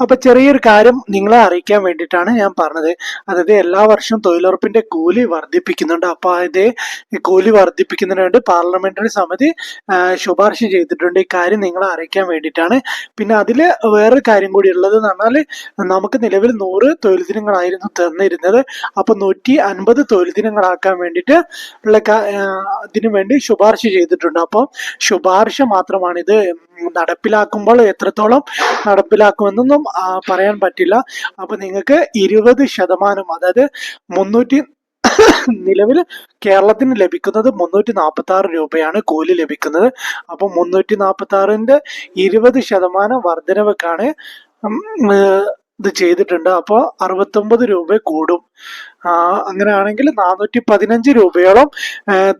അപ്പൊ ചെറിയൊരു കാര്യം നിങ്ങളെ അറിയിക്കാൻ വേണ്ടിയിട്ടാണ് ഞാൻ പറഞ്ഞത്. അതായത് എല്ലാ വർഷവും തൊഴിലുറപ്പിന്റെ കൂലി വർദ്ധിപ്പിക്കുന്നുണ്ട്. അപ്പൊ അത് കൂലി വർദ്ധിപ്പിക്കുന്നതിന് വേണ്ടി പാർലമെന്ററി സമിതി ശുപാർശ ചെയ്തിട്ടുണ്ട്. ഈ കാര്യം നിങ്ങളെ അറിയിക്കാൻ വേണ്ടിയിട്ടാണ്. പിന്നെ അതിൽ വേറൊരു കാര്യം കൂടി ഉള്ളത് എന്ന് പറഞ്ഞാൽ നമുക്ക് നിലവിൽ നൂറ് തൊഴിൽ ദിനങ്ങളായിരുന്നു തന്നിരുന്നത്. അപ്പൊ നൂറ്റി അൻപത് തൊഴിൽ ദിനങ്ങളാക്കാൻ വേണ്ടിയിട്ട് ഉള്ള ഇതിനു വേണ്ടി ശുപാർശ ചെയ്തിട്ടുണ്ട്. അപ്പം ശുപാർശ മാത്രമാണിത്. നടപ്പിലാക്കുമ്പോൾ എത്രത്തോളം നടപ്പിലാക്കുമെന്നൊന്നും പറയാൻ പറ്റില്ല. അപ്പൊ നിങ്ങൾക്ക് ഇരുപത് ശതമാനം അതായത് മുന്നൂറ്റി നിലവിൽ കേരളത്തിന് ലഭിക്കുന്നത് മുന്നൂറ്റി നാൽപ്പത്തി ആറ് രൂപയാണ് കൂലി ലഭിക്കുന്നത്. അപ്പൊ മുന്നൂറ്റി നാൽപ്പത്തി ആറിന്റെ ഇരുപത് ശതമാനം വർധനവൊക്കെയാണ് ഇത് ചെയ്തിട്ടുണ്ട്. അപ്പോൾ അറുപത്തൊമ്പത് രൂപ കൂടും. അങ്ങനെയാണെങ്കിൽ നാനൂറ്റി പതിനഞ്ച് രൂപയോളം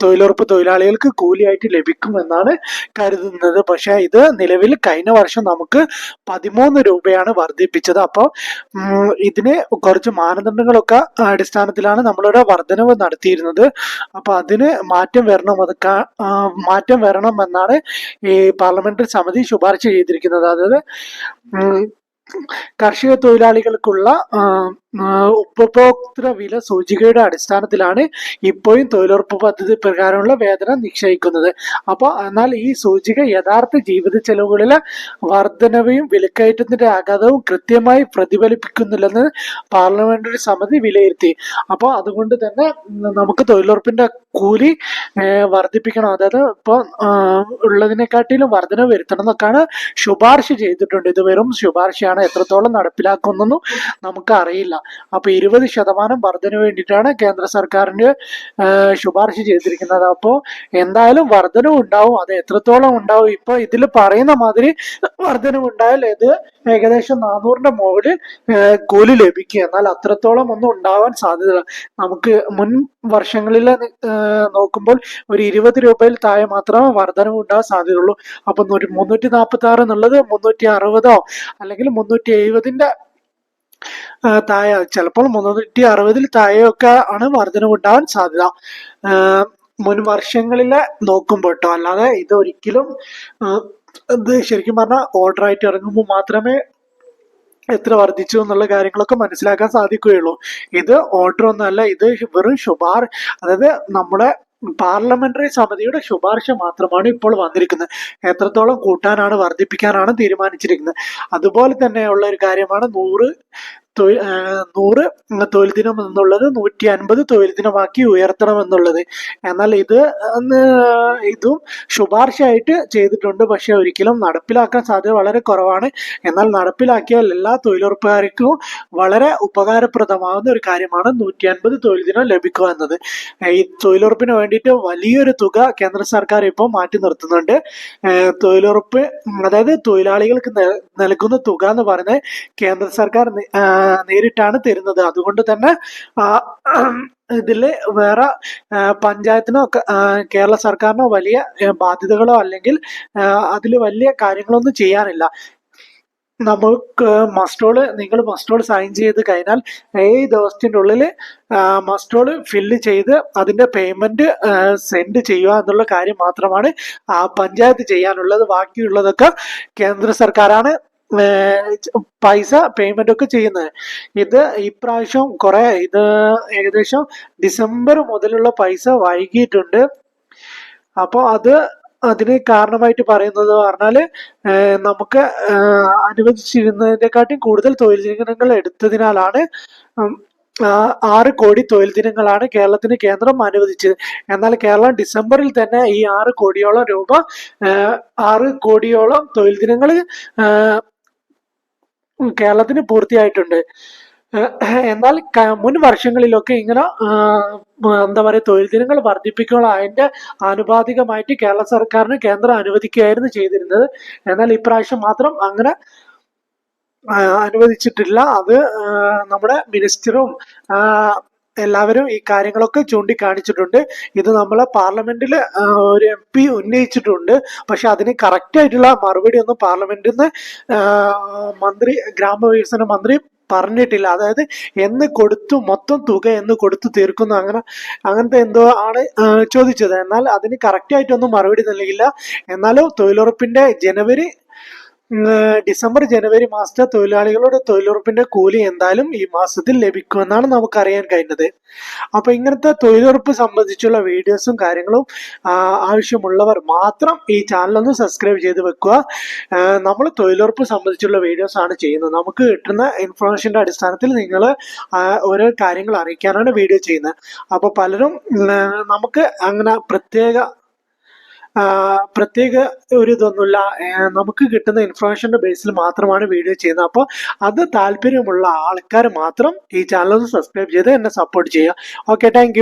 തൊഴിലുറപ്പ് തൊഴിലാളികൾക്ക് കൂലിയായിട്ട് ലഭിക്കുമെന്നാണ് കരുതുന്നത്. പക്ഷേ ഇത് നിലവിൽ കഴിഞ്ഞ വർഷം നമുക്ക് പതിമൂന്ന് രൂപയാണ് വർദ്ധിപ്പിച്ചത്. അപ്പോൾ ഇതിന് കുറച്ച് മാനദണ്ഡങ്ങളൊക്കെ അടിസ്ഥാനത്തിലാണ് നമ്മളിവിടെ വർധനവ് നടത്തിയിരുന്നത്. അപ്പോൾ അതിന് മാറ്റം വരണം അതൊക്കെ മാറ്റം വരണം എന്നാണ് ഈ പാർലമെന്ററി സമിതി ശുപാർശ ചെയ്തിരിക്കുന്നത്. അതായത് കാർഷിക തൊഴിലാളികൾക്കുള്ള ഉപഭോക്തൃ വില സൂചികയുടെ അടിസ്ഥാനത്തിലാണ് ഇപ്പോഴും തൊഴിലുറപ്പ് പദ്ധതി പ്രകാരമുള്ള വേതനം നിശ്ചയിക്കുന്നത്. അപ്പോൾ എന്നാൽ ഈ സൂചിക യഥാർത്ഥ ജീവിത ചെലവുകളിലെ വർധനവും വിലക്കയറ്റത്തിന്റെ ആഘാതവും കൃത്യമായി പ്രതിഫലിപ്പിക്കുന്നില്ലെന്ന് പാർലമെന്ററി സമിതി വിലയിരുത്തി. അപ്പോൾ അതുകൊണ്ട് തന്നെ നമുക്ക് തൊഴിലുറപ്പിന്റെ കൂലി വർദ്ധിപ്പിക്കണം. അതായത് ഇപ്പോൾ ഉള്ളതിനെക്കാട്ടിലും വർധന വരുത്തണം എന്നൊക്കെയാണ് ശുപാർശ ചെയ്തിട്ടുണ്ട്. ഇത് വെറും ശുപാർശയാണ് എത്രത്തോളം നടപ്പിലാക്കുന്നൊന്നും നമുക്ക് അറിയില്ല അപ്പൊ ഇരുപത് ശതമാനം വർധന വേണ്ടിയിട്ടാണ് കേന്ദ്ര സർക്കാരിന് ശുപാർശ ചെയ്തിരിക്കുന്നത്. അപ്പോൾ എന്തായാലും വർധന ഉണ്ടാവും. അത് എത്രത്തോളം ഉണ്ടാവും? ഇപ്പൊ ഇതിൽ പറയുന്ന മാതിരി വർധനവ് ഉണ്ടായാൽ ഇത് ഏകദേശം നാനൂറിന്റെ മുകളിൽ കൂലി ലഭിക്കുക എന്നാൽ അത്രത്തോളം ഒന്നും ഉണ്ടാവാൻ സാധ്യത നമുക്ക് മുൻ വർഷങ്ങളിൽ നോക്കുമ്പോൾ ഒരു ഇരുപത് രൂപയിൽ താഴെ മാത്രമേ വർധനവ് ഉണ്ടാകാൻ സാധ്യതയുള്ളൂ. അപ്പൊ മുന്നൂറ്റി നാൽപ്പത്തി ആറ് എന്നുള്ളത് മുന്നൂറ്റി അറുപതോ അല്ലെങ്കിൽ മുന്നൂറ്റി എഴുപതിന്റെ താഴെ ചിലപ്പോൾ മുന്നൂറ്റി അറുപതിൽ താഴെയൊക്കെ ആണ് വർധന ഉണ്ടാവാൻ സാധ്യത. മുൻ വർഷങ്ങളിലെ നോക്കുമ്പോൾ കേട്ടോ അല്ലാതെ ഇത് ഒരിക്കലും ഇത് ശരിക്കും പറഞ്ഞാൽ ഓർഡർ ആയിട്ട് ഇറങ്ങുമ്പോൾ മാത്രമേ എത്ര വർദ്ധിച്ചു എന്നുള്ള കാര്യങ്ങളൊക്കെ മനസ്സിലാക്കാൻ സാധിക്കുകയുള്ളൂ. ഇത് ഓർഡർ ഒന്നുമല്ല ഇത് വെറും ശുപാർ അതായത് നമ്മുടെ പാർലമെന്ററി സമിതിയുടെ ശുപാർശ മാത്രമാണ് ഇപ്പോൾ വന്നിരിക്കുന്നത്. എത്രത്തോളം കൂട്ടാനാണ് വർദ്ധിപ്പിക്കാനാണ് തീരുമാനിച്ചിരിക്കുന്നത്. അതുപോലെ തന്നെയുള്ള ഒരു കാര്യമാണ് നൂറ് തൊഴിൽ നൂറ് തൊഴിൽ ദിനം എന്നുള്ളത് നൂറ്റി അൻപത് തൊഴിൽ ദിനമാക്കി ഉയർത്തണം എന്നുള്ളത്. എന്നാൽ ഇത് ഇതും ശുപാർശയായിട്ട് ചെയ്തിട്ടുണ്ട്. പക്ഷെ ഒരിക്കലും നടപ്പിലാക്കാൻ സാധ്യത വളരെ കുറവാണ്. എന്നാൽ നടപ്പിലാക്കിയാൽ എല്ലാ തൊഴിലുറപ്പുകാർക്കും വളരെ ഉപകാരപ്രദമാകുന്ന ഒരു കാര്യമാണ് നൂറ്റി അൻപത് തൊഴിൽ ദിനം ലഭിക്കുക എന്നത്. ഈ തൊഴിലുറപ്പിന് വേണ്ടിയിട്ട് വലിയൊരു തുക കേന്ദ്ര സർക്കാർ ഇപ്പോൾ മാറ്റി നിർത്തുന്നുണ്ട്. തൊഴിലുറപ്പ് അതായത് തൊഴിലാളികൾക്ക് നൽകുന്ന തുക എന്ന് പറയുന്നത് കേന്ദ്ര സർക്കാർ നേരിട്ടാണ് തരുന്നത്. അതുകൊണ്ട് തന്നെ ഇതിൽ വേറെ പഞ്ചായത്തിനോ കേരള സർക്കാരിനോ വലിയ ബാധ്യതകളോ അല്ലെങ്കിൽ അതിൽ വലിയ കാര്യങ്ങളൊന്നും ചെയ്യാനില്ല നമുക്ക് മസ്റ്റോൾ നിങ്ങൾ മസ്റ്റോൾ സൈൻ ചെയ്ത് കഴിഞ്ഞാൽ ഏഴ് ദിവസത്തിന്റെ ഉള്ളിൽ മസ്റ്റോൾ ഫില്ല് ചെയ്ത് അതിന്റെ പേയ്മെന്റ് സെൻഡ് ചെയ്യുക എന്നുള്ള കാര്യം മാത്രമാണ് പഞ്ചായത്ത് ചെയ്യാനുള്ളത്. ബാക്കിയുള്ളതൊക്കെ കേന്ദ്ര സർക്കാരാണ് പൈസ പേയ്മെന്റ് ഒക്കെ ചെയ്യുന്നത്. ഇത് ഇപ്രാവശ്യം കുറെ ഇത് ഏകദേശം ഡിസംബർ മുതലുള്ള പൈസ വൈകിയിട്ടുണ്ട്. അപ്പോൾ അത് അതിന് കാരണമായിട്ട് പറയുന്നത് പറഞ്ഞാൽ നമുക്ക് അനുവദിച്ചിരുന്നതിനെക്കാട്ടും കൂടുതൽ തൊഴിൽ ദിനങ്ങൾ എടുത്തതിനാലാണ് ആറ് കോടി തൊഴിൽ ദിനങ്ങളാണ് കേരളത്തിന് കേന്ദ്രം അനുവദിച്ചത്. എന്നാൽ കേരളം ഡിസംബറിൽ തന്നെ ഈ ആറ് കോടിയോളം രൂപ ആറ് കോടിയോളം തൊഴിൽ ദിനങ്ങൾ കേരളത്തിന് പൂർത്തിയായിട്ടുണ്ട്. എന്നാൽ മുൻ വർഷങ്ങളിലൊക്കെ ഇങ്ങനെ എന്താ പറയുക തൊഴിൽ ദിനങ്ങൾ വർദ്ധിപ്പിക്കുക അതിന്റെ ആനുപാതികമായിട്ട് കേരള സർക്കാരിന് കേന്ദ്രം അനുവദിക്കുകയായിരുന്നു ചെയ്തിരുന്നത്. എന്നാൽ ഇപ്രാവശ്യം മാത്രം അങ്ങനെ അനുവദിച്ചിട്ടില്ല. അത് നമ്മുടെ മിനിസ്റ്ററും എല്ലാവരും ഈ കാര്യങ്ങളൊക്കെ ചൂണ്ടിക്കാണിച്ചിട്ടുണ്ട്. ഇത് നമ്മളെ പാർലമെന്റിൽ ഒരു എം പി ഉന്നയിച്ചിട്ടുണ്ട്. പക്ഷെ അതിന് കറക്റ്റ് ആയിട്ടുള്ള മറുപടി ഒന്നും പാർലമെന്റിൽ നിന്ന് മന്ത്രി ഗ്രാമവികസന മന്ത്രി പറഞ്ഞിട്ടില്ല. അതായത് എന്ന് കൊടുത്തു മൊത്തം തുക എന്ന് കൊടുത്തു തീർക്കുന്നു. അങ്ങനെ അങ്ങനത്തെ എന്തോ ആണ് ചോദിച്ചത്. എന്നാൽ അതിന് കറക്റ്റ് ആയിട്ടൊന്നും മറുപടി നൽകില്ല എന്നാലും തൊഴിലുറപ്പിന്റെ ജനുവരി ഡിസംബർ ജനുവരി മാസത്തെ തൊഴിലാളികളുടെ തൊഴിലുറപ്പിന്റെ കൂലി എന്തായാലും ഈ മാസത്തിൽ ലഭിക്കുമെന്നാണ് നമുക്ക് അറിയാൻ കഴിഞ്ഞത്. അപ്പൊ ഇങ്ങനത്തെ തൊഴിലുറപ്പ് സംബന്ധിച്ചുള്ള വീഡിയോസും കാര്യങ്ങളും ആവശ്യമുള്ളവർ മാത്രം ഈ ചാനൽ ഒന്ന് സബ്സ്ക്രൈബ് ചെയ്ത് വെക്കുക. നമ്മൾ തൊഴിലുറപ്പ് സംബന്ധിച്ചുള്ള വീഡിയോസ് ആണ് ചെയ്യുന്നത്. നമുക്ക് കിട്ടുന്ന ഇൻഫർമേഷന്റെ അടിസ്ഥാനത്തിൽ നിങ്ങൾ ഓരോ കാര്യങ്ങൾ അറിയിക്കാനാണ് വീഡിയോ ചെയ്യുന്നത്. അപ്പൊ പലരും നമുക്ക് അങ്ങനെ പ്രത്യേക പ്രത്യേക ഒരു ഇതൊന്നുമില്ല നമുക്ക് കിട്ടുന്ന ഇൻഫർമേഷന്റെ ബേസിൽ മാത്രമാണ് വീഡിയോ ചെയ്യുന്നത്. അപ്പോൾ അത് താല്പര്യമുള്ള ആൾക്കാർ മാത്രം ഈ ചാനൽ സബ്സ്ക്രൈബ് ചെയ്ത് എന്നെ സപ്പോർട്ട് ചെയ്യുക. Okay thank